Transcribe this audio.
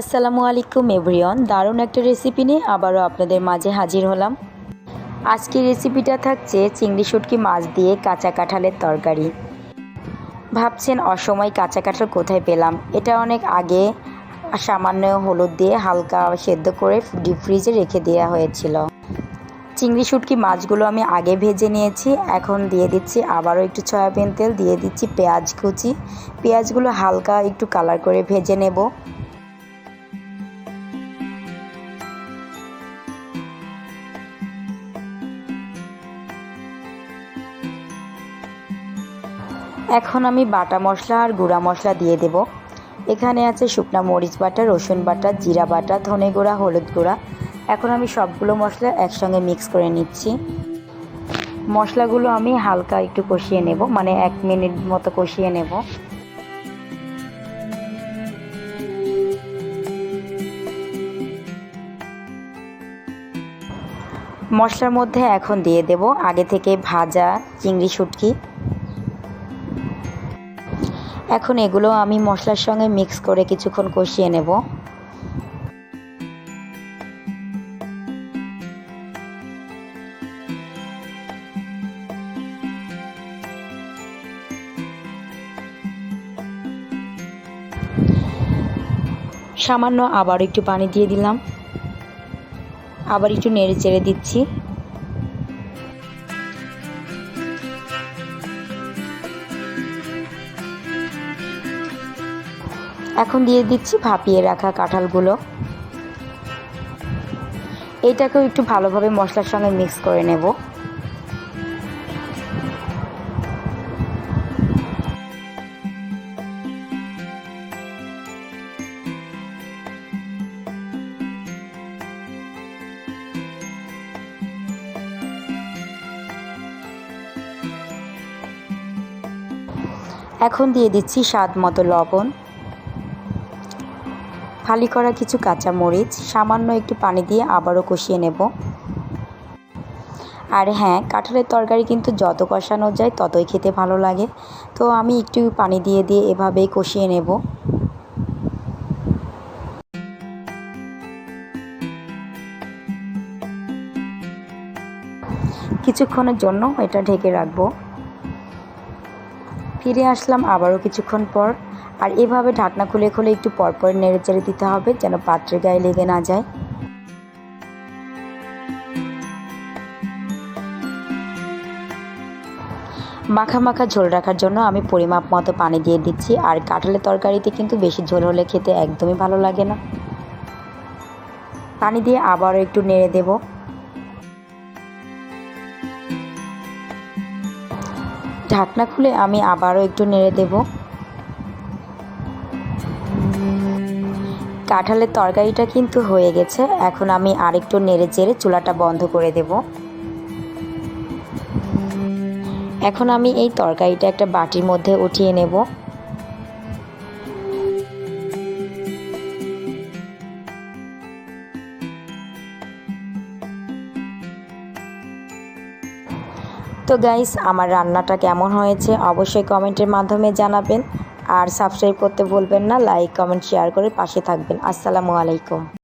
আসসালামু আলাইকুম, এভরিওয়ান। দারুণ একটা রেসিপি নিয়ে আবারও আপনাদের মাঝে হাজির হলাম। আজকের রেসিপিটা থাকছে চিংড়ি শুটকি মাছ দিয়ে কাঁচা কাঁঠালের তরকারি। ভাবছেন অসময় কাঁচা কাঁঠাল কোথায় পেলাম? এটা অনেক আগে সামান্য হলুদ দিয়ে হালকা সেদ্ধ করে ডিপ ফ্রিজে রেখে দেওয়া হয়েছিল। চিংড়ি শুটকি মাছগুলো আমি আগে ভেজে নিয়েছি, এখন দিয়ে দিচ্ছি আবারও একটু সয়াবিন তেল, দিয়ে দিচ্ছি পেঁয়াজ কুচি। পেঁয়াজগুলো হালকা একটু কালার করে ভেজে নেব। এখন আমি বাটা মশলা আর গুঁড়া মশলা দিয়ে দেব। এখানে আছে শুকনা মরিচ বাটা, রসুন বাটা, জিরা বাটা, ধনে গুঁড়া, হলুদ গুঁড়া। এখন আমি সবগুলো মশলা একসঙ্গে মিক্স করে নিচ্ছি। মশলাগুলো আমি হালকা একটু কষিয়ে নেব মানে এক মিনিট মতো কষিয়ে নেব। মশলার মধ্যে এখন দিয়ে দেব আগে থেকে ভাজা চিংড়ি শুটকি। এখন এগুলো আমি মশলার সঙ্গে মিক্স করে কিছুক্ষণ কষিয়ে নেব। সামান্য আবার একটু পানি দিয়ে দিলাম। আবার একটু নেড়ে চেড়ে দিচ্ছি। এখন দিয়ে দিচ্ছি ভাপিয়ে রাখা কাঁঠালগুলো। এইটাকেও একটু ভালোভাবে মশলার সঙ্গে মিক্স করে নেব। এখন দিয়ে দিচ্ছি স্বাদ মতো লবণ। ফালি করা কিছু কাঁচা মরিচ সামান্য একটু পানি দিয়ে আবারও কষিয়ে নেব। আর হ্যাঁ কাঁঠালের তরকারি কিন্তু যত কষানো যায় ততই খেতে ভালো লাগে। তো আমি একটু পানি দিয়ে দিয়ে এভাবেই কষিয়ে নেব। কিছুক্ষণের জন্য এটা ঢেকে রাখব। ফিরে আসলাম আবারও কিছুক্ষণ পর। আর এভাবে ঢাকনা খুলে খুলে একটু পরপর নেড়ে চেড়ে দিতে হবে, যেন পাত্রের গায়ে লেগে না যায়। মাখা মাখা ঝোল রাখার জন্য আমি পরিমাপ মতো পানি দিয়ে দিচ্ছি, আর কাঁঠালের তরকারিতে কিন্তু বেশি ঝোল হলে খেতে একদমই ভালো লাগে না। পানি দিয়ে আবারও একটু নেড়ে দেব। ঢাকনা খুলে আমি আবারও একটু নেড়ে দেবো। কাঁঠালের তরকারিটা কিন্তু হয়ে গেছে। এখন আমি আরেকটু নেড়ে চেড়ে চুলাটা বন্ধ করে দেব। এখন আমি এই তরকারিটা একটা বাটির মধ্যে উঠিয়ে নেব। তো গাইস আমার রান্নাটা কেমন হয়েছে অবশ্যই কমেন্টের মাধ্যমে জানাবেন। আর সাবস্ক্রাইব করতে ভুলবেন না লাইক কমেন্ট শেয়ার করে পাশে থাকবেন। আসসালামু আলাইকুম।